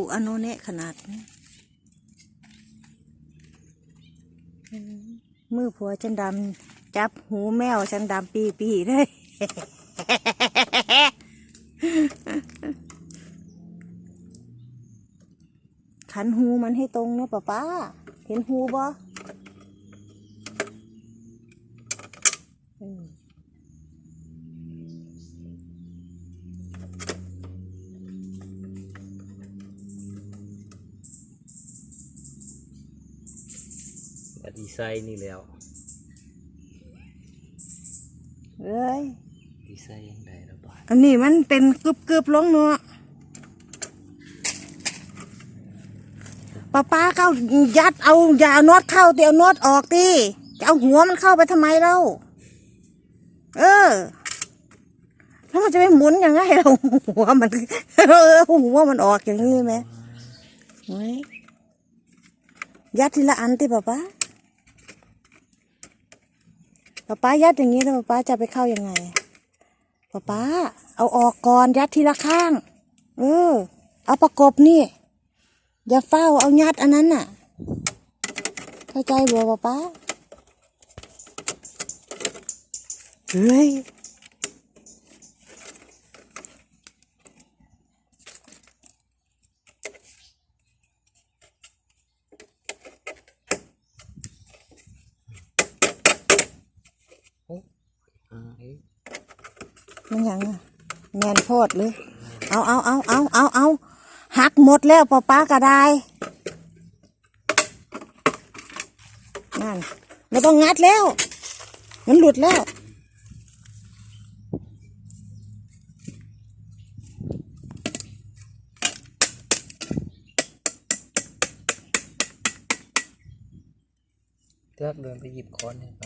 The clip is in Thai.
ขู่อโนเนะขนาดนี้มือผัวฉันดำจับหูแมวฉันดำปีปีเลยขันหูมันให้ตรงนะป้าป้าเห็นหูบ่ ดีไซน์นี่แล้วเอ้ยดีไซน์ยังไงระบาดอันนี้มันเป็นกึบกึบๆลงเนาะป้าป้าเข้ายัดเอาอย่าเอาน็อตเข้าเดี๋ยวน็อตออกดิจะเอาหัวมันเข้าไปทำไมเล่าเออแล้วมันจะไปหมุนยังไงเราหัวมันเออหัวมันออกอย่างนี้ไหมเฮ้ยยัดทีละอันที่ป้าป้า ป๊าป้ายัดอย่างนี้แล้วป๊าป้าจะไปเข้ายังไงป๊าป๊าเอาออกก่อนยัดทีละข้าง เออ เอาประกบนี่ อย่าเฝ้าเอายัดอันนั้นน่ะ เข้าใจบ่ป๊าป๊าเฮ้ยาเอ๊ะมันหยังอะแมนโพดหรือเอาเอาเอาเอาเอาเอาหักหมดแล้วป๊าป๊าก็ได้นั่นไม่ต้องงัดแล้ว มันหลุดแล้วเลือกเดินไปหยิบค้อนเนี่ยไป